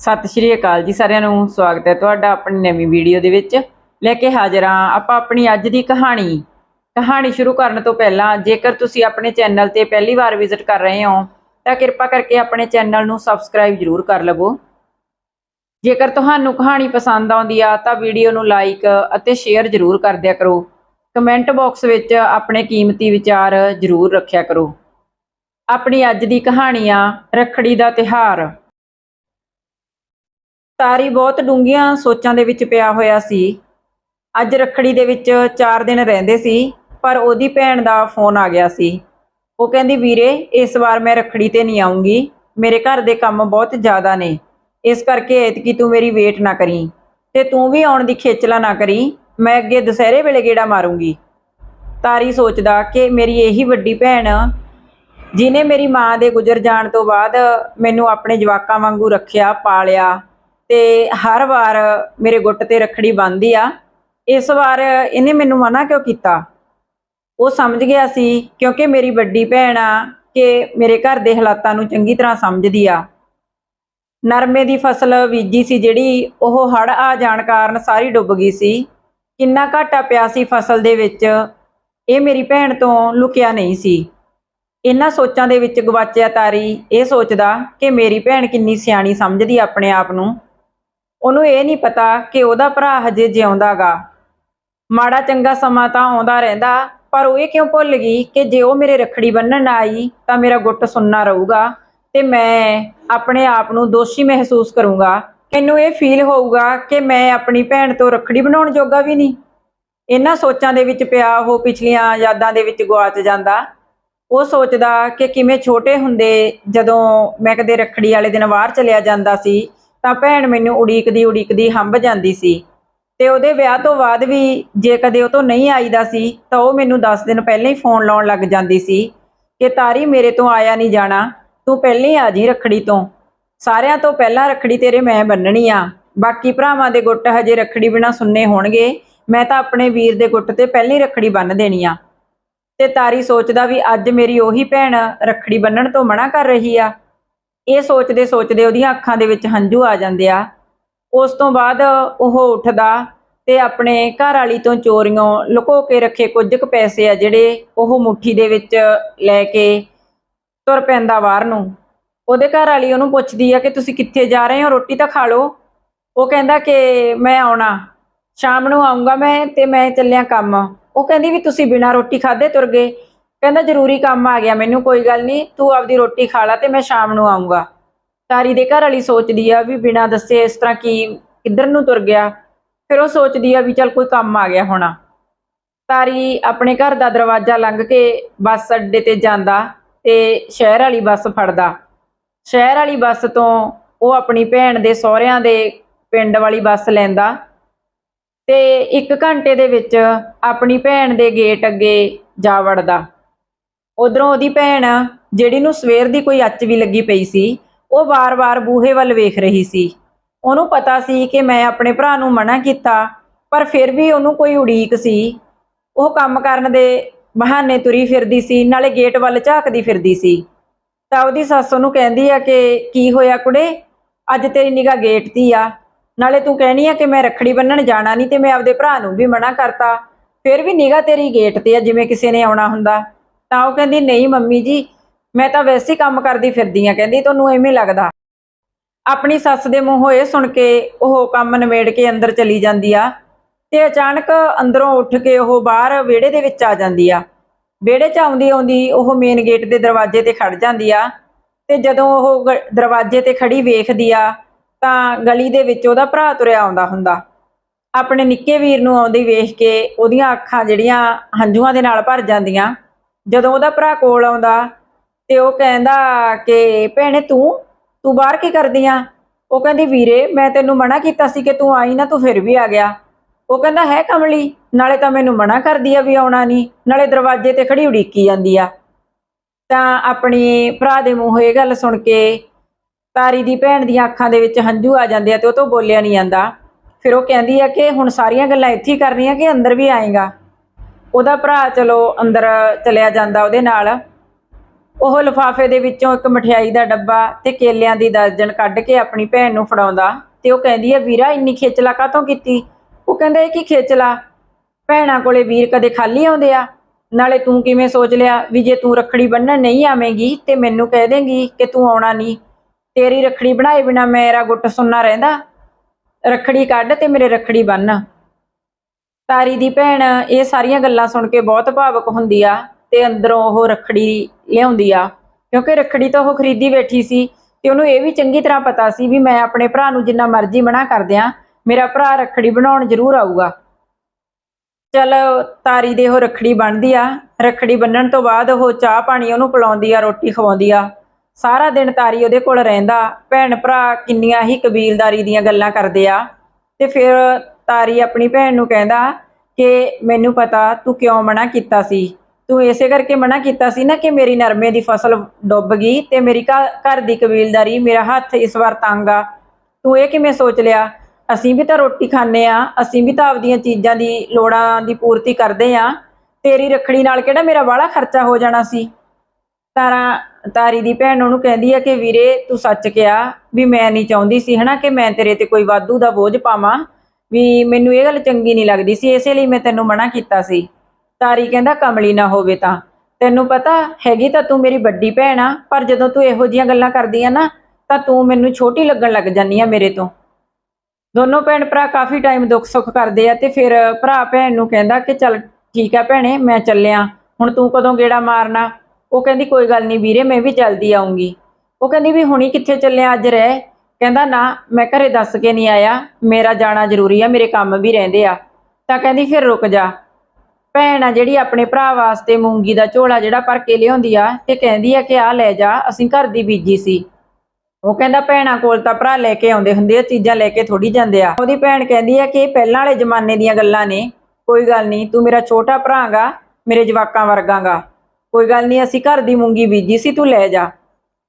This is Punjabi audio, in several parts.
ਸਤਿ ਸ਼੍ਰੀ ਅਕਾਲ ਜੀ ਸਾਰਿਆਂ ਨੂੰ, ਸਵਾਗਤ ਹੈ ਤੁਹਾਡਾ ਆਪਣੀ ਨਵੀਂ ਵੀਡੀਓ ਦੇ ਵਿੱਚ। ਲੈ ਕੇ ਹਾਜ਼ਰ ਹਾਂ ਆਪਾਂ ਆਪਣੀ ਅੱਜ ਦੀ ਕਹਾਣੀ। ਕਹਾਣੀ ਸ਼ੁਰੂ ਕਰਨ ਤੋਂ ਪਹਿਲਾਂ ਜੇਕਰ ਤੁਸੀਂ ਆਪਣੇ ਚੈਨਲ ਤੇ ਪਹਿਲੀ ਵਾਰ ਵਿਜ਼ਿਟ ਕਰ ਰਹੇ ਹੋ, ਤਾਂ ਕਿਰਪਾ ਕਰਕੇ ਆਪਣੇ ਚੈਨਲ ਨੂੰ ਸਬਸਕ੍ਰਾਈਬ ਜ਼ਰੂਰ ਕਰ ਲਵੋ। ਜੇਕਰ ਤੁਹਾਨੂੰ ਕਹਾਣੀ ਪਸੰਦ ਆਉਂਦੀ ਆ, ਤਾਂ ਵੀਡੀਓ ਨੂੰ ਲਾਈਕ ਅਤੇ ਸ਼ੇਅਰ ਜ਼ਰੂਰ ਕਰ ਦਿਆ ਕਰੋ। ਕਮੈਂਟ ਬਾਕਸ ਵਿੱਚ ਆਪਣੇ ਕੀਮਤੀ ਵਿਚਾਰ ਜ਼ਰੂਰ ਰੱਖਿਆ ਕਰੋ। ਆਪਣੀ ਅੱਜ ਦੀ ਕਹਾਣੀ ਆ, ਰੱਖੜੀ ਦਾ ਤਿਹਾਰ ਤਾਰੀ ਬਹੁਤ ਡੂੰਘੀਆਂ ਸੋਚਾਂ ਦੇ ਵਿੱਚ ਪਿਆ ਹੋਇਆ ਸੀ। ਅੱਜ ਰੱਖੜੀ ਦੇ ਵਿੱਚ 4 ਦਿਨ ਰਹਿੰਦੇ ਸੀ, ਪਰ ਉਹਦੀ ਭੈਣ ਦਾ ਫੋਨ ਆ ਗਿਆ ਸੀ। ਉਹ ਕਹਿੰਦੀ, ਵੀਰੇ, ਇਸ ਵਾਰ ਮੈਂ ਰੱਖੜੀ ਤੇ ਨਹੀਂ ਆਉਂਗੀ ਮੇਰੇ ਘਰ ਦੇ ਕੰਮ ਬਹੁਤ ਜ਼ਿਆਦਾ ਨੇ। ਇਸ ਕਰਕੇ ਐਤਕੀ ਤੂੰ ਮੇਰੀ ਵੇਟ ਨਾ ਕਰੀ ਤੇ ਤੂੰ ਵੀ ਆਉਣ ਦੀ ਖੇਚਲਾ ਨਾ ਕਰੀ। ਮੈਂ ਅੱਗੇ ਦੁਸਹਿਰੇ ਵੇਲੇ ਗੇੜਾ ਮਾਰੂੰਗੀ। ਤਾਰੀ ਸੋਚਦਾ ਕਿ ਮੇਰੀ ਇਹੀ ਵੱਡੀ ਭੈਣ ਜਿਨੇ ਮੇਰੀ ਮਾਂ ਦੇ ਗੁਜ਼ਰ ਜਾਣ ਤੋਂ ਬਾਅਦ ਮੈਨੂੰ ਆਪਣੇ ਜਵਾਕਾਂ ਵਾਂਗੂ ਰੱਖਿਆ, ਪਾਲਿਆ ਤੇ ਹਰ ਵਾਰ ਮੇਰੇ ਗੁੱਟ ਤੇ ਰੱਖੜੀ ਬੰਨ੍ਹਦੀ ਆ। ਇਸ ਵਾਰ ਇਹਨੇ ਮੈਨੂੰ ਮਨਾ ਕਿਉਂ ਕੀਤਾ? ਉਹ ਸਮਝ ਗਿਆ ਸੀ, ਕਿਉਂਕਿ ਮੇਰੀ ਵੱਡੀ ਭੈਣ ਆ ਕਿ ਮੇਰੇ ਘਰ ਦੇ ਹਾਲਾਤਾਂ ਨੂੰ ਚੰਗੀ ਤਰ੍ਹਾਂ ਸਮਝਦੀ ਆ। ਨਰਮੇ ਦੀ ਫਸਲ ਬੀਜੀ ਸੀ ਜਿਹੜੀ, ਉਹ ਹੜ ਆ ਜਾਣ ਕਾਰਨ ਸਾਰੀ ਡੁੱਬ ਗਈ ਸੀ। ਕਿੰਨਾ ਘਾਟਾ ਪਿਆ ਸੀ ਫਸਲ ਦੇ ਵਿੱਚ, ਇਹ ਮੇਰੀ ਭੈਣ ਤੋਂ ਲੁਕਿਆ ਨਹੀਂ ਸੀ। ਇਹਨਾਂ ਸੋਚਾਂ ਦੇ ਵਿੱਚ ਗਵਾਚਿਆ ਤਾਰੀ ਇਹ ਸੋਚਦਾ ਕਿ ਮੇਰੀ ਭੈਣ ਕਿੰਨੀ ਸਿਆਣੀ ਸਮਝਦੀ ਆਪਣੇ ਆਪ ਨੂੰ। ਉਹਨੂੰ ਇਹ ਨਹੀਂ ਪਤਾ ਕਿ ਉਹਦਾ ਭਰਾ ਹਜੇ ਜਿਉਂਦਾਗਾ। ਮਾੜਾ ਚੰਗਾ ਸਮਾਂ ਤਾਂ ਆਉਂਦਾ ਰਹਿੰਦਾ, ਪਰ ਉਹ ਇਹ ਕਿਉਂ ਭੁੱਲ ਗਈ ਕਿ ਜੇ ਉਹ ਮੇਰੇ ਰੱਖੜੀ ਬੰਨਣ ਆਈ ਤਾਂ ਮੇਰਾ ਗੁੱਟ ਸੁੰਨਾ ਰਹੂਗਾ ਤੇ ਮੈਂ ਆਪਣੇ ਆਪ ਨੂੰ ਦੋਸ਼ੀ ਮਹਿਸੂਸ ਕਰੂੰਗਾ। ਮੈਨੂੰ ਇਹ ਫੀਲ ਹੋਊਗਾ ਕਿ ਮੈਂ ਆਪਣੀ ਭੈਣ ਤੋਂ ਰੱਖੜੀ ਬਣਾਉਣ ਜੋਗਾ ਵੀ ਨਹੀਂ। ਇਹਨਾਂ ਸੋਚਾਂ ਦੇ ਵਿੱਚ ਪਿਆ ਉਹ ਪਿਛਲੀਆਂ ਯਾਦਾਂ ਦੇ ਵਿੱਚ ਗਵਾਚ ਜਾਂਦਾ। ਉਹ ਸੋਚਦਾ ਕਿ ਕਿਵੇਂ ਛੋਟੇ ਹੁੰਦੇ ਜਦੋਂ ਮੈਂ ਕਦੇ ਰੱਖੜੀ ਵਾਲੇ ਦਿਨ ਬਾਹਰ ਚਲਿਆ ਜਾਂਦਾ ਸੀ ਤਾਂ ਭੈਣ ਮੈਨੂੰ ਉਡੀਕਦੀ ਉਡੀਕਦੀ ਹੰਬ ਜਾਂਦੀ ਸੀ। ਤੇ ਉਹਦੇ ਵਿਆਹ ਤੋਂ ਬਾਅਦ ਵੀ ਜੇ ਕਦੇ ਉਹ ਤੋਂ ਨਹੀਂ ਆਈਦਾ ਸੀ, ਤਾਂ ਉਹ ਮੈਨੂੰ 10 ਦਿਨ ਪਹਿਲਾਂ ਹੀ ਫੋਨ ਲਾਉਣ ਲੱਗ ਜਾਂਦੀ ਸੀ ਕਿ ਤਾਰੀ ਮੇਰੇ ਤੋਂ ਆਇਆ ਨਹੀਂ ਜਾਣਾ, ਤੂੰ ਪਹਿਲਾਂ ਹੀ ਆ ਜੀ ਰੱਖੜੀ ਤੋਂ। ਸਾਰਿਆਂ ਤੋਂ ਪਹਿਲਾਂ ਰੱਖੜੀ ਤੇਰੇ ਮੈਂ ਬੰਨਣੀ ਆ। ਬਾਕੀ ਭਰਾਵਾਂ ਦੇ ਗੁੱਟ ਹਜੇ ਰੱਖੜੀ ਬਿਨਾ ਸੁੰਨੇ ਹੋਣਗੇ, ਮੈਂ ਤਾਂ ਆਪਣੇ ਵੀਰ ਦੇ ਗੁੱਟ ਤੇ ਪਹਿਲਾਂ ਹੀ ਰੱਖੜੀ ਬੰਨ ਦੇਣੀ ਆ। ਤੇ ਤਾਰੀ ਸੋਚਦਾ ਵੀ ਅੱਜ ਮੇਰੀ ਉਹੀ ਭੈਣ ਰੱਖੜੀ ਬੰਨਣ ਤੋਂ ਮਨਾ ਕਰ ਰਹੀ ਆ। ਇਹ ਸੋਚਦੇ ਸੋਚਦੇ ਉਹਦੀਆਂ ਅੱਖਾਂ ਦੇ ਵਿੱਚ ਹੰਝੂ ਆ ਜਾਂਦੇ ਆ। ਉਸ ਤੋਂ ਬਾਅਦ ਉਹ ਉੱਠਦਾ ਤੇ ਆਪਣੇ ਘਰ ਵਾਲੀ ਤੋਂ ਚੋਰੀਆਂ ਲੁਕੋ ਕੇ ਰੱਖੇ ਕੁਝ ਕੁ ਪੈਸੇ ਆ ਜਿਹੜੇ ਉਹ ਮੁੱਠੀ ਦੇ ਵਿੱਚ ਲੈ ਕੇ ਤੁਰ ਪੈਂਦਾ ਬਾਹਰ ਨੂੰ। ਉਹਦੇ ਘਰ ਵਾਲੀ ਉਹਨੂੰ ਪੁੱਛਦੀ ਆ ਕਿ ਤੁਸੀਂ ਕਿੱਥੇ ਜਾ ਰਹੇ ਹੋ? ਰੋਟੀ ਤਾਂ ਖਾ ਲਓ। ਉਹ ਕਹਿੰਦਾ ਕਿ ਮੈਂ ਆਉਣਾ। ਸ਼ਾਮ ਨੂੰ ਆਉਂਗਾ ਮੈਂ ਤੇ ਮੈਂ ਚੱਲਿਆ ਕੰਮ। ਉਹ ਕਹਿੰਦੀ ਵੀ ਤੁਸੀਂ ਬਿਨਾਂ ਰੋਟੀ ਖਾਦੇ ਤੁਰ ਗਏ। ਕਹਿੰਦਾ ਜ਼ਰੂਰੀ ਕੰਮ ਆ ਗਿਆ, ਮੈਨੂੰ ਕੋਈ ਗੱਲ ਨਹੀਂ, ਤੂੰ ਆਪਦੀ ਰੋਟੀ ਖਾ ਲਾ ਤੇ ਮੈਂ ਸ਼ਾਮ ਨੂੰ ਆਉਂਗਾ ਤਾਰੀ ਦੇ ਘਰ ਵਾਲੀ ਸੋਚਦੀ ਆ ਵੀ ਬਿਨਾਂ ਦੱਸੇ ਇਸ ਤਰ੍ਹਾਂ ਕੀ, ਕਿੱਧਰ ਨੂੰ ਤੁਰ ਗਿਆ? ਫਿਰ ਉਹ ਸੋਚਦੀ ਆ ਵੀ ਚੱਲ ਕੋਈ ਕੰਮ ਆ ਗਿਆ ਹੋਣਾ। ਤਾਰੀ ਆਪਣੇ ਘਰ ਦਾ ਦਰਵਾਜ਼ਾ ਲੰਘ ਕੇ ਬੱਸ ਅੱਡੇ ਤੇ ਜਾਂਦਾ ਤੇ ਸ਼ਹਿਰ ਵਾਲੀ ਬੱਸ ਫੜਦਾ। ਸ਼ਹਿਰ ਵਾਲੀ ਬੱਸ ਤੋਂ ਉਹ ਆਪਣੀ ਭੈਣ ਦੇ ਸਹੁਰਿਆਂ ਦੇ ਪਿੰਡ ਵਾਲੀ ਬੱਸ ਲੈਂਦਾ ਤੇ 1 ਘੰਟੇ ਦੇ ਵਿੱਚ ਆਪਣੀ ਭੈਣ ਦੇ ਗੇਟ ਅੱਗੇ ਜਾ ਵੜਦਾ। ਉਧਰੋਂ ਉਹਦੀ ਭੈਣ, ਜਿਹੜੀ ਨੂੰ ਸਵੇਰ ਦੀ ਕੋਈ ਅੱਚ ਵੀ ਲੱਗੀ ਪਈ ਸੀ, ਉਹ ਵਾਰ-ਵਾਰ ਬੂਹੇ ਵੱਲ ਵੇਖ ਰਹੀ ਸੀ। ਉਹਨੂੰ ਪਤਾ ਸੀ ਕਿ ਮੈਂ ਆਪਣੇ ਭਰਾ ਨੂੰ ਮਨਾ ਕੀਤਾ, ਪਰ ਫਿਰ ਵੀ ਉਹਨੂੰ ਕੋਈ ਉਡੀਕ ਸੀ। ਉਹ ਕੰਮ ਕਰਨ ਦੇ ਬਹਾਨੇ ਤੁਰੀ ਫਿਰਦੀ ਸੀ, ਨਾਲੇ ਗੇਟ ਵੱਲ ਝਾਕਦੀ ਫਿਰਦੀ ਸੀ। ਤਾਂ ਉਹਦੀ ਸੱਸ ਉਹਨੂੰ ਕਹਿੰਦੀ ਆ ਕਿ ਕੀ ਹੋਇਆ ਕੁੜੇ? ਅੱਜ ਤੇਰੀ ਨਿਗਾਹ ਗੇਟ ਦੀ ਆ। ਨਾਲੇ ਤੂੰ ਕਹਿਣੀ ਆ ਕਿ ਮੈਂ ਰੱਖੜੀ ਬੰਨਣ ਜਾਣਾ ਨਹੀਂ ਤੇ ਮੈਂ ਆਪਦੇ ਭਰਾ ਨੂੰ ਵੀ ਮਨਾ ਕਰਤਾ। ਫਿਰ ਵੀ ਨਿਗਾਹ ਤੇਰੀ ਗੇਟ ਤੇ ਆ, ਜਿਵੇਂ ਕਿਸੇ ਨੇ ਆਉਣਾ ਹੁੰਦਾ। ਤਾਂ ਉਹ ਕਹਿੰਦੀ, ਨਹੀਂ ਮੰਮੀ ਜੀ, ਮੈਂ ਤਾਂ ਵੈਸੇ ਹੀ ਕੰਮ ਕਰਦੀ ਫਿਰਦੀ ਆ ਕਹਿੰਦੀ, ਤੁਹਾਨੂੰ ਐਵੇਂ ਲੱਗਦਾ? ਆਪਣੀ ਸੱਸ ਦੇ ਮੂੰਹੋਂ ਇਹ ਸੁਣ ਕੇ ਉਹ ਕੰਮ ਨਿਮੇੜ ਕੇ ਅੰਦਰ ਚਲੀ ਜਾਂਦੀ ਆ ਤੇ ਅਚਾਨਕ ਅੰਦਰੋਂ ਉੱਠ ਕੇ ਉਹ ਬਾਹਰ ਵਿਹੜੇ ਦੇ ਵਿੱਚ ਆ ਜਾਂਦੀ ਆ। ਵਿਹੜੇ 'ਚ ਆਉਂਦੀ ਆਉਂਦੀ ਉਹ ਮੇਨ ਗੇਟ ਦੇ ਦਰਵਾਜ਼ੇ ਤੇ ਖੜ ਜਾਂਦੀ ਆ ਤੇ ਜਦੋਂ ਉਹ ਗ- ਦਰਵਾਜ਼ੇ ਤੇ ਖੜੀ ਵੇਖਦੀ ਆ ਤਾਂ ਗਲੀ ਦੇ ਵਿੱਚ ਉਹਦਾ ਭਰਾ ਤੁਰਿਆ ਆਉਂਦਾ ਹੁੰਦਾ। ਆਪਣੇ ਨਿੱਕੇ ਵੀਰ ਨੂੰ ਆਉਂਦੀ ਵੇਖ ਕੇ ਉਹਦੀਆਂ ਅੱਖਾਂ ਜਿਹੜੀਆਂ ਹੰਝੂਆਂ ਦੇ ਨਾਲ ਭਰ ਜਾਂਦੀਆਂ। ਜਦੋਂ ਉਹਦਾ ਭਰਾ ਕੋਲ ਆਉਂਦਾ ਤੇ ਉਹ ਕਹਿੰਦਾ ਕਿ ਭੈਣੇ ਤੂੰ ਤੂੰ ਬਾਹਰ ਕੀ ਕਰਦੀ ਆ? ਉਹ ਕਹਿੰਦੀ, ਵੀਰੇ, ਮੈਂ ਤੈਨੂੰ ਮਨਾ ਕੀਤਾ ਸੀ ਕਿ ਤੂੰ ਆਈ ਨਾ, ਤੂੰ ਫਿਰ ਵੀ ਆ ਗਿਆ। ਉਹ ਕਹਿੰਦਾ, ਹੈ ਕਮਲੀ, ਨਾਲੇ ਤਾਂ ਮੈਨੂੰ ਮਨਾ ਕਰਦੀ ਆ ਵੀ ਆਉਣਾ ਨਹੀਂ, ਨਾਲੇ ਦਰਵਾਜ਼ੇ ਤੇ ਖੜੀ ਉਡੀਕੀ ਜਾਂਦੀ ਆ। ਤਾਂ ਆਪਣੀ ਭਰਾ ਦੇ ਮੂੰਹੋਂ ਇਹ ਗੱਲ ਸੁਣ ਕੇ ਤਾਰੀ ਦੀ ਭੈਣ ਦੀਆਂ ਅੱਖਾਂ ਦੇ ਵਿੱਚ ਹੰਝੂ ਆ ਜਾਂਦੇ ਆ ਤੇ ਉਹ ਤੋਂ ਬੋਲਿਆ ਨਹੀਂ ਜਾਂਦਾ। ਫਿਰ ਉਹ ਕਹਿੰਦੀ ਆ ਕਿ ਹੁਣ ਸਾਰੀਆਂ ਗੱਲਾਂ ਇੱਥੇ ਹੀ ਕਰਨੀਆਂ ਕਿ ਅੰਦਰ ਵੀ ਆਏਗਾ? ਉਹਦਾ ਭਰਾ ਚਲੋ ਅੰਦਰ ਚਲਿਆ ਜਾਂਦਾ ਉਹਦੇ ਨਾਲ। ਉਹ ਲਿਫਾਫੇ ਦੇ ਵਿੱਚੋਂ ਇੱਕ ਮਠਿਆਈ ਦਾ ਡੱਬਾ ਤੇ ਕੇਲਿਆਂ ਦੀ ਦਰਜਨ ਕੱਢ ਕੇ ਆਪਣੀ ਭੈਣ ਨੂੰ ਫੜਾਉਂਦਾ ਤੇ ਉਹ ਕਹਿੰਦੀ ਹੈ, ਵੀਰਾ, ਇੰਨੀ ਖੇਚਲਾ ਕਾਹਤੋਂ ਕੀਤੀ? ਉਹ ਕਹਿੰਦਾ, ਇਹ ਕੀ ਖੇਚਲਾ? ਭੈਣਾਂ ਕੋਲੇ ਵੀਰ ਕਦੇ ਖਾਲੀ ਆਉਂਦੇ ਆ? ਨਾਲੇ ਤੂੰ ਕਿਵੇਂ ਸੋਚ ਲਿਆ ਵੀ ਜੇ ਤੂੰ ਰੱਖੜੀ ਬੰਨਣ ਨਹੀਂ ਆਵੇਂਗੀ ਤੇ ਮੈਨੂੰ ਕਹਿ ਦੇਂਗੀ ਕਿ ਤੂੰ ਆਉਣਾ ਨਹੀਂ। ਤੇਰੀ ਰੱਖੜੀ ਬਣਾਏ ਬਿਨਾ ਮੇਰਾ ਗੁੱਟ ਸੁੰਨਾ ਰਹਿੰਦਾ। ਰੱਖੜੀ ਕੱਢ ਤੇ ਮੇਰੇ ਰੱਖੜੀ ਬੰਨ। ਤਾਰੀ ਦੀ ਭੈਣ, ਇਹ ਸਾਰੀਆਂ ਗੱਲਾਂ ਸੁਣ ਕੇ ਬਹੁਤ ਭਾਵਕ ਹੁੰਦੀ ਆ ਤੇ ਅੰਦਰੋਂ ਉਹ ਰੱਖੜੀ ਲਿਆਉਂਦੀ ਆ। ਕਿਉਂਕਿ ਰੱਖੜੀ ਤਾਂ ਉਹ ਖਰੀਦੀ ਬੈਠੀ ਸੀ ਤੇ ਉਹਨੂੰ ਇਹ ਵੀ ਚੰਗੀ ਤਰ੍ਹਾਂ ਪਤਾ ਸੀ ਵੀ ਮੈਂ ਆਪਣੇ ਭਰਾ ਨੂੰ ਜਿੰਨਾ ਮਰਜ਼ੀ ਮਨਾ ਕਰ ਦਿਆਂ, ਮੇਰਾ ਭਰਾ ਰੱਖੜੀ ਬਣਾਉਣ ਜ਼ਰੂਰ ਆਊਗਾ। ਚਲ ਤਾਰੀ ਦੇ ਉਹ ਰੱਖੜੀ ਬਣਦੀ ਆ, ਰੱਖੜੀ ਬੰਨਣ ਤੋਂ ਬਾਅਦ ਉਹ ਚਾਹ ਪਾਣੀ ਉਹਨੂੰ ਪਿਲਾਉਂਦੀ ਆ, ਰੋਟੀ ਖਵਾਉਂਦੀ ਆ। ਸਾਰਾ ਦਿਨ ਤਾਰੀ ਉਹਦੇ ਕੋਲ ਰਹਿੰਦਾ, ਭੈਣ ਭਰਾ ਕਿੰਨੀਆਂ ਹੀ ਕਬੀਲਦਾਰੀ ਦੀਆਂ ਗੱਲਾਂ ਕਰਦੇ ਆ। ਤੇ ਫਿਰ ਤਾਰੀ ਆਪਣੀ ਭੈਣ ਨੂੰ ਕਹਿੰਦਾ ਕਿ ਮੈਨੂੰ ਪਤਾ ਤੂੰ ਕਿਉਂ ਮਨਾ ਕੀਤਾ ਸੀ। ਤੂੰ ਇਸੇ ਕਰਕੇ ਮਨਾ ਕੀਤਾ ਸੀ ਨਾ ਕਿ ਮੇਰੀ ਨਰਮੇ ਦੀ ਫਸਲ ਡੁੱਬ ਗਈ ਤੇ ਮੇਰੀ ਘ- ਘਰ ਦੀ ਕਬੀਲਦਾਰੀ ਮੇਰਾ ਹੱਥ ਇਸ ਵਾਰ ਤੰਗ ਆ। ਤੂੰ ਇਹ ਕਿਵੇਂ ਸੋਚ ਲਿਆ? ਅਸੀਂ ਵੀ ਤਾਂ ਰੋਟੀ ਖਾਂਦੇ ਆ ਅਸੀਂ ਵੀ ਤਾਂ ਆਪਦੀਆਂ ਚੀਜ਼ਾਂ ਦੀ ਲੋੜਾਂ ਦੀ ਪੂਰਤੀ ਕਰਦੇ ਆ ਤੇਰੀ ਰੱਖੜੀ ਨਾਲ ਕਿਹੜਾ ਮੇਰਾ ਬਾਹਲਾ ਖਰਚਾ ਹੋ ਜਾਣਾ ਸੀ? ਤਾਰਾ, ਤਾਰੀ ਦੀ ਭੈਣ ਉਹਨੂੰ ਕਹਿੰਦੀ ਆ ਕਿ ਵੀਰੇ ਤੂੰ ਸੱਚ ਕਿਹਾ ਵੀ ਮੈਂ ਨਹੀਂ ਚਾਹੁੰਦੀ ਸੀ ਹਨਾ ਕਿ ਮੈਂ ਤੇਰੇ ਤੇ ਕੋਈ ਵਾਧੂ ਦਾ ਬੋਝ ਪਾਵਾਂ। ਵੀ ਮੈਨੂੰ ਇਹ ਗੱਲ ਚੰਗੀ ਨਹੀਂ ਲੱਗਦੀ ਸੀ, ਇਸੇ ਲਈ ਮੈਂ ਤੈਨੂੰ ਮਨਾ ਕੀਤਾ ਸੀ। ਤਾਰੀ ਕਹਿੰਦਾ, ਕਮਲੀ ਨਾ ਹੋਵੇ ਤਾਂ। ਤੈਨੂੰ ਪਤਾ, ਹੈਗੀ ਤਾਂ ਤੂੰ ਮੇਰੀ ਵੱਡੀ ਭੈਣ ਆ, ਪਰ ਜਦੋਂ ਤੂੰ ਇਹੋ ਜੀਆਂ ਗੱਲਾਂ ਕਰਦੀ ਆ ਨਾ, ਤਾਂ ਤੂੰ ਮੈਨੂੰ ਛੋਟੀ ਲੱਗਣ ਲੱਗ ਜਾਂਦੀ ਆ ਮੇਰੇ ਤੋਂ। ਦੋਨੋਂ ਭੈਣ ਭਰਾ ਕਾਫੀ ਟਾਈਮ ਦੁੱਖ ਸੁੱਖ ਕਰਦੇ ਆ ਤੇ ਫਿਰ ਭਰਾ ਭੈਣ ਨੂੰ ਕਹਿੰਦਾ ਕਿ, ਚੱਲ ਠੀਕ ਆ ਭੈਣੇ, ਮੈਂ ਚੱਲਿਆ। ਹੁਣ ਤੂੰ ਕਦੋਂ ਗੇੜਾ ਮਾਰਨਾ? ਉਹ ਕਹਿੰਦੀ, ਕੋਈ ਗੱਲ ਨਹੀਂ ਵੀਰੇ, ਮੈਂ ਵੀ ਜਲਦੀ ਆਉਂਗੀ। ਉਹ ਕਹਿੰਦੀ ਵੀ, ਹੁਣੀ ਕਿੱਥੇ ਚੱਲਿਆ? ਅੱਜ ਰਹਿ। ਕਹਿੰਦਾ, ਨਾ, ਮੈਂ ਘਰੇ ਦੱਸ ਕੇ ਨਹੀਂ ਆਇਆ। ਮੇਰਾ ਜਾਣਾ ਜ਼ਰੂਰੀ ਆ, ਮੇਰੇ ਕੰਮ ਵੀ ਰਹਿੰਦੇ ਆ। ਤਾਂ ਕਹਿੰਦੀ, ਫਿਰ ਰੁਕ ਜਾ। ਭੈਣ ਆ ਜਿਹੜੀ ਆਪਣੇ ਭਰਾ ਵਾਸਤੇ ਮੂੰਗੀ ਦਾ ਝੋਲਾ ਜਿਹੜਾ ਭਰ ਕੇ ਲਿਆਉਂਦੀ ਆ ਤੇ ਕਹਿੰਦੀ ਆ ਕਿ ਆ ਲੈ ਜਾ, ਅਸੀਂ ਘਰ ਦੀ ਬੀਜੀ ਸੀ। ਉਹ ਕਹਿੰਦਾ, ਭੈਣਾਂ ਕੋਲ ਤਾਂ ਭਰਾ ਲੈ ਕੇ ਆਉਂਦੇ ਹੁੰਦੇ ਆ, ਚੀਜ਼ਾਂ ਲੈ ਕੇ ਥੋੜੀ ਜਾਂਦੇ ਆ। ਉਹਦੀ ਭੈਣ ਕਹਿੰਦੀ ਆ ਕਿ, ਇਹ ਪਹਿਲਾਂ ਵਾਲੇ ਜ਼ਮਾਨੇ ਦੀਆਂ ਗੱਲਾਂ ਨੇ। ਕੋਈ ਗੱਲ ਨਹੀਂ, ਤੂੰ ਮੇਰਾ ਛੋਟਾ ਭਰਾਗਾ, ਮੇਰੇ ਜਵਾਕਾਂ ਵਰਗਾਗਾ। ਕੋਈ ਗੱਲ ਨਹੀਂ, ਅਸੀਂ ਘਰ ਦੀ ਮੂੰਗੀ ਬੀਜੀ ਸੀ, ਤੂੰ ਲੈ ਜਾ।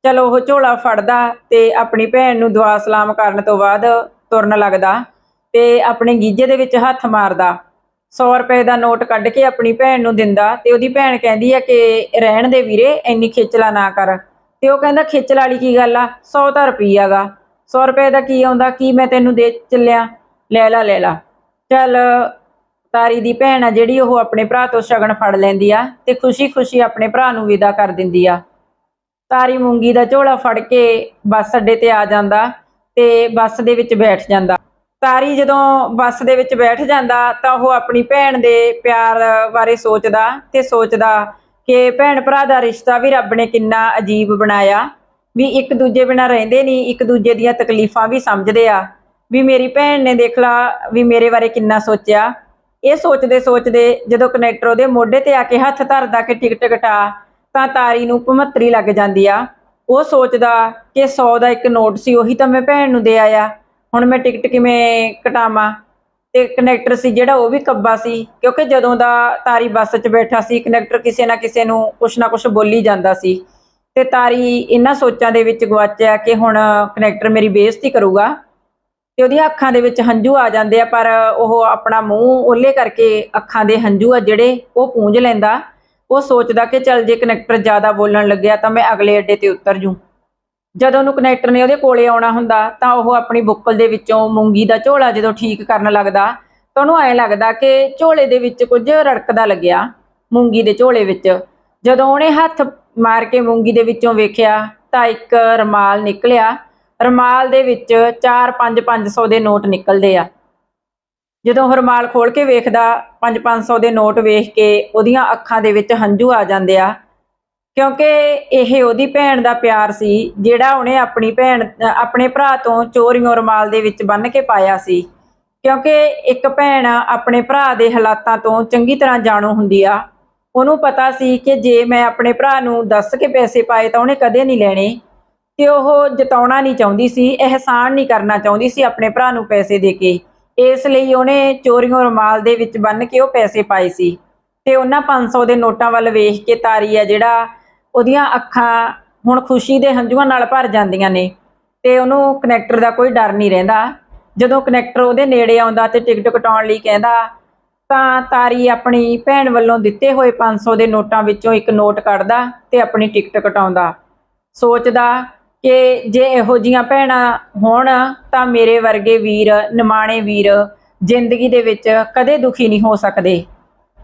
ਚਲੋ ਉਹ ਝੋਲਾ ਫੜਦਾ ਤੇ ਆਪਣੀ ਭੈਣ ਨੂੰ ਦੁਆ ਸਲਾਮ ਕਰਨ ਤੋਂ ਬਾਅਦ ਤੁਰਨ ਲੱਗਦਾ ਤੇ ਆਪਣੇ ਗੀਜੇ ਦੇ ਵਿੱਚ ਹੱਥ ਮਾਰਦਾ। 100 ਰੁਪਏ ਦਾ ਨੋਟ ਕੱਢ ਕੇ ਆਪਣੀ ਭੈਣ ਨੂੰ ਦਿੰਦਾ ਤੇ ਉਹਦੀ ਭੈਣ ਕਹਿੰਦੀ ਆ ਕਿ ਰਹਿਣ ਦੇ ਵੀਰੇ, ਇੰਨੀ ਖੇਚਲਾ ਨਾ ਕਰ। ਤੇ ਉਹ ਕਹਿੰਦਾ, ਖੇਚਲ ਵਾਲੀ ਕੀ ਗੱਲ ਆ? 100 ਤਾਂ ਰੁਪਈਆ ਗਾ। 100 ਰੁਪਏ ਦਾ ਕੀ ਆਉਂਦਾ? ਕੀ ਮੈਂ ਤੈਨੂੰ ਦੇ ਚੱਲਿਆ? ਲੈ ਲਾ ਲੈ ਲਾ। ਚੱਲ ਤਾਰੀ ਦੀ ਭੈਣ ਆ ਜਿਹੜੀ ਉਹ ਆਪਣੇ ਭਰਾ ਤੋਂ ਸ਼ਗਨ ਫੜ ਲੈਂਦੀ ਆ ਤੇ ਖੁਸ਼ੀ-ਖੁਸ਼ੀ ਆਪਣੇ ਭਰਾ ਨੂੰ ਵਿਦਾ ਕਰ ਦਿੰਦੀ ਆ। ਤਾਰੀ ਮੂੰਗੀ ਦਾ ਝੋਲਾ ਫੜ ਕੇ ਬੱਸ ਅੱਡੇ ਤੇ ਆ ਜਾਂਦਾ ਤੇ ਬੱਸ ਦੇ ਵਿੱਚ ਬੈਠ ਜਾਂਦਾ। ਤਾਰੀ ਜਦੋਂ ਬੱਸ ਦੇ ਵਿੱਚ ਬੈਠ ਜਾਂਦਾ ਤਾਂ ਉਹ ਆਪਣੀ ਭੈਣ ਦੇ ਪਿਆਰ ਬਾਰੇ ਸੋਚਦਾ ਤੇ ਸੋਚਦਾ ਕਿ ਭੈਣ ਭਰਾ ਦਾ ਰਿਸ਼ਤਾ ਵੀ ਰੱਬ ਨੇ ਕਿੰਨਾ ਅਜੀਬ ਬਣਾਇਆ। ਵੀ ਇੱਕ ਦੂਜੇ ਬਿਨਾਂ ਰਹਿੰਦੇ ਨਹੀਂ ਇੱਕ ਦੂਜੇ ਦੀਆਂ ਤਕਲੀਫਾਂ ਵੀ ਸਮਝਦੇ ਆ। ਵੀ ਮੇਰੀ ਭੈਣ ਨੇ ਦੇਖ ਲਾ ਵੀ ਮੇਰੇ ਬਾਰੇ ਕਿੰਨਾ ਸੋਚਿਆ। ਇਹ ਸੋਚਦੇ ਸੋਚਦੇ ਜਦੋਂ ਕਨੈਕਟਰ ਉਹਦੇ ਮੋਢੇ ਤੇ ਆ ਕੇ ਹੱਥ ਧਰਦਾ ਕਿ ਟਿਕਟ ਕਟਾ ਤਾਂ ਤਾਰੀ ਨੂੰ ਭਮੱਤਰੀ ਲੱਗ ਜਾਂਦੀ ਆ। ਉਹ ਸੋਚਦਾ ਕਿ 100 ਦਾ ਇੱਕ ਨੋਟ ਸੀ, ਉਹੀ ਤਾਂ ਮੈਂ ਭੈਣ ਨੂੰ ਦੇ ਆਇਆ। ਹੁਣ ਮੈਂ ਟਿਕਟ ਕਿਵੇਂ ਕਟਾਵਾਂ? ਤੇ ਕਨੈਕਟਰ ਸੀ ਜਿਹੜਾ, ਉਹ ਵੀ ਕੱਬਾ ਸੀ, ਕਿਉਂਕਿ ਜਦੋਂ ਦਾ ਤਾਰੀ ਬੱਸ 'ਚ ਬੈਠਾ ਸੀ ਕਨੈਕਟਰ ਕਿਸੇ ਨਾ ਕਿਸੇ ਨੂੰ ਕੁਛ ਨਾ ਕੁਛ ਬੋਲੀ ਜਾਂਦਾ ਸੀ। ਤੇ ਤਾਰੀ ਇਹਨਾਂ ਸੋਚਾਂ ਦੇ ਵਿੱਚ ਗਵਾਚਿਆ ਕਿ ਹੁਣ ਕਨੈਕਟਰ ਮੇਰੀ ਬੇਇੱਜ਼ਤੀ ਕਰੂਗਾ। ਤੇ ਉਹਦੀਆਂ ਅੱਖਾਂ ਦੇ ਵਿੱਚ ਹੰਝੂ ਆ ਜਾਂਦੇ ਆ, ਪਰ ਉਹ ਆਪਣਾ ਮੂੰਹ ਓਲੇ ਕਰਕੇ ਅੱਖਾਂ ਦੇ ਹੰਝੂ ਆ ਜਿਹੜੇ ਉਹ ਪੂੰਝ ਲੈਂਦਾ। ਉਹ ਸੋਚਦਾ ਕਿ ਚੱਲ ਜੇ ਕਨੈਕਟਰ ਜ਼ਿਆਦਾ ਬੋਲਣ ਲੱਗਿਆ ਤਾਂ ਮੈਂ ਅਗਲੇ ਅੱਡੇ ਤੇ ਉਤਰ ਜੂ। ਜਦੋਂ ਉਹਨੂੰ ਕਨੈਕਟਰ ਨੇ ਉਹਦੇ ਕੋਲੇ ਆਉਣਾ ਹੁੰਦਾ ਤਾਂ ਉਹ ਆਪਣੀ ਬੁੱਕਲ ਦੇ ਵਿੱਚੋਂ ਮੂੰਗੀ ਦਾ ਝੋਲਾ ਜਦੋਂ ਠੀਕ ਕਰਨ ਲੱਗਦਾ ਤਾਂ ਉਹਨੂੰ ਐਂ ਲੱਗਦਾ ਕਿ ਝੋਲੇ ਦੇ ਵਿੱਚ ਕੁਝ ਰੜਕਦਾ ਲੱਗਿਆ ਮੂੰਗੀ ਦੇ ਝੋਲੇ ਵਿੱਚ। ਜਦੋਂ ਉਹਨੇ ਹੱਥ ਮਾਰ ਕੇ ਮੂੰਗੀ ਦੇ ਵਿੱਚੋਂ ਵੇਖਿਆ ਤਾਂ ਇੱਕ ਰਮਾਲ ਨਿਕਲਿਆ। ਰਮਾਲ ਦੇ ਵਿੱਚ 4-5 500 ਦੇ ਨੋਟ ਨਿਕਲਦੇ ਆ। ਜਦੋਂ ਉਹ ਰਮਾਲ ਖੋਲ ਕੇ ਵੇਖਦਾ 5-500 ਦੇ ਨੋਟ ਵੇਖ ਕੇ ਉਹਦੀਆਂ ਅੱਖਾਂ ਦੇ ਵਿੱਚ ਹੰਝੂ ਆ ਜਾਂਦੇ ਆ। ਕਿਉਂਕਿ ਇਹ ਉਹਦੀ ਭੈਣ ਦਾ ਪਿਆਰ ਸੀ, ਜਿਹੜਾ ਉਹਨੇ ਆਪਣੀ ਭੈਣ, ਆਪਣੇ ਭਰਾ ਤੋਂ ਚੋਰੀਓਂ ਰੁਮਾਲ ਦੇ ਵਿੱਚ ਬੰਨ੍ਹ ਕੇ ਪਾਇਆ ਸੀ। ਕਿਉਂਕਿ ਇੱਕ ਭੈਣ ਆਪਣੇ ਭਰਾ ਦੇ ਹਾਲਾਤਾਂ ਤੋਂ ਚੰਗੀ ਤਰ੍ਹਾਂ ਜਾਣੂ ਹੁੰਦੀ ਆ। ਉਹਨੂੰ ਪਤਾ ਸੀ ਕਿ ਜੇ ਮੈਂ ਆਪਣੇ ਭਰਾ ਨੂੰ ਦੱਸ ਕੇ ਪੈਸੇ ਪਾਏ ਤਾਂ ਉਹਨੇ ਕਦੇ ਨਹੀਂ ਲੈਣੇ। ਤੇ ਉਹ ਜਤਾਉਣਾ ਨਹੀਂ ਚਾਹੁੰਦੀ ਸੀ, ਅਹਿਸਾਨ ਨਹੀਂ ਕਰਨਾ ਚਾਹੁੰਦੀ ਸੀ ਆਪਣੇ ਭਰਾ ਨੂੰ ਪੈਸੇ ਦੇ ਕੇ। ਇਸ ਲਈ ਉਹਨੇ ਚੋਰੀਓਂ ਰੁਮਾਲ ਦੇ ਵਿੱਚ ਬੰਨ ਕੇ ਉਹ ਪੈਸੇ ਪਾਏ ਸੀ। ਤੇ ਉਹਨਾਂ 500 ਦੇ ਨੋਟਾਂ ਵੱਲ ਵੇਖ ਕੇ ਤਾਰੀ ਆ ਜਿਹੜਾ ਉਹਦੀਆਂ ਅੱਖਾਂ ਹੁਣ ਖੁਸ਼ੀ ਦੇ ਹੰਝੂਆਂ ਨਾਲ ਭਰ ਜਾਂਦੀਆਂ ਨੇ। ਤੇ ਉਹਨੂੰ ਕਨੈਕਟਰ ਦਾ ਕੋਈ ਡਰ ਨਹੀਂ ਰਹਿੰਦਾ। ਜਦੋਂ ਕਨੈਕਟਰ ਉਹਦੇ ਨੇੜੇ ਆਉਂਦਾ ਤੇ ਟਿਕਟ ਕਟਾਉਣ ਲਈ ਕਹਿੰਦਾ, ਤਾਂ ਤਾਰੀ ਆਪਣੀ ਭੈਣ ਵੱਲੋਂ ਦਿੱਤੇ ਹੋਏ 500 ਦੇ ਨੋਟਾਂ ਵਿੱਚੋਂ ਇੱਕ ਨੋਟ ਕੱਢਦਾ ਤੇ ਆਪਣੀ ਟਿਕਟ ਕਟਾਉਂਦਾ। ਸੋਚਦਾ ਕਿ ਜੇ ਇਹੋ ਜੀਆਂ ਭੈਣਾਂ ਹੋਣ ਤਾਂ ਮੇਰੇ ਵਰਗੇ ਵੀਰ, ਨਿਮਾਣੇ ਵੀਰ ਜ਼ਿੰਦਗੀ ਦੇ ਵਿੱਚ ਕਦੇ ਦੁਖੀ ਨਹੀਂ ਹੋ ਸਕਦੇ।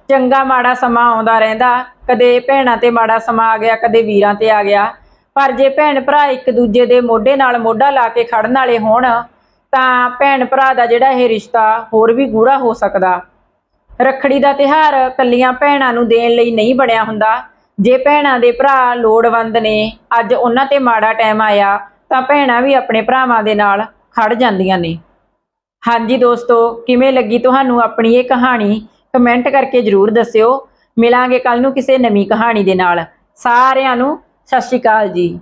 ਚੰਗਾ ਮਾੜਾ ਸਮਾਂ ਆਉਂਦਾ ਰਹਿੰਦਾ, ਕਦੇ ਭੈਣਾਂ ਤੇ ਮਾੜਾ ਸਮਾਂ ਆ ਗਿਆ, ਕਦੇ ਵੀਰਾਂ ਤੇ ਆ ਗਿਆ। ਪਰ ਜੇ ਭੈਣ ਭਰਾ ਇੱਕ ਦੂਜੇ ਦੇ ਮੋਢੇ ਨਾਲ ਮੋਢਾ ਲਾ ਕੇ ਖੜਨ ਵਾਲੇ ਹੋਣ, ਤਾਂ ਭੈਣ ਭਰਾ ਦਾ ਜਿਹੜਾ ਇਹ ਰਿਸ਼ਤਾ ਹੋਰ ਵੀ ਗੂੜਾ ਹੋ ਸਕਦਾ। ਰੱਖੜੀ ਦਾ ਤਿਹਾਰ ਕੱਲੀਆਂ ਭੈਣਾਂ ਨੂੰ ਦੇਣ ਲਈ ਨਹੀਂ ਬਣਿਆ ਹੁੰਦਾ। ਜੇ ਭੈਣਾਂ ਦੇ ਭਰਾ ਲੋੜਵੰਦ ਨੇ, ਅੱਜ ਉਹਨਾਂ ਤੇ ਮਾੜਾ ਟਾਈਮ ਆਇਆ, ਤਾਂ ਭੈਣਾਂ ਵੀ ਆਪਣੇ ਭਰਾਵਾਂ ਦੇ ਨਾਲ ਖੜ ਜਾਂਦੀਆਂ ਨੇ। ਹਾਂਜੀ ਦੋਸਤੋ, ਕਿਵੇਂ ਲੱਗੀ ਤੁਹਾਨੂੰ ਆਪਣੀ ਇਹ ਕਹਾਣੀ? ਕਮੈਂਟ ਕਰਕੇ ਜਰੂਰ ਦੱਸਿਓ। ਮਿਲਾਂਗੇ ਕੱਲ ਨੂੰ ਕਿਸੇ ਨਵੀਂ ਕਹਾਣੀ ਦੇ ਨਾਲ। ਸਾਰਿਆਂ ਨੂੰ ਸਤਿ ਸ਼੍ਰੀ ਅਕਾਲ ਜੀ।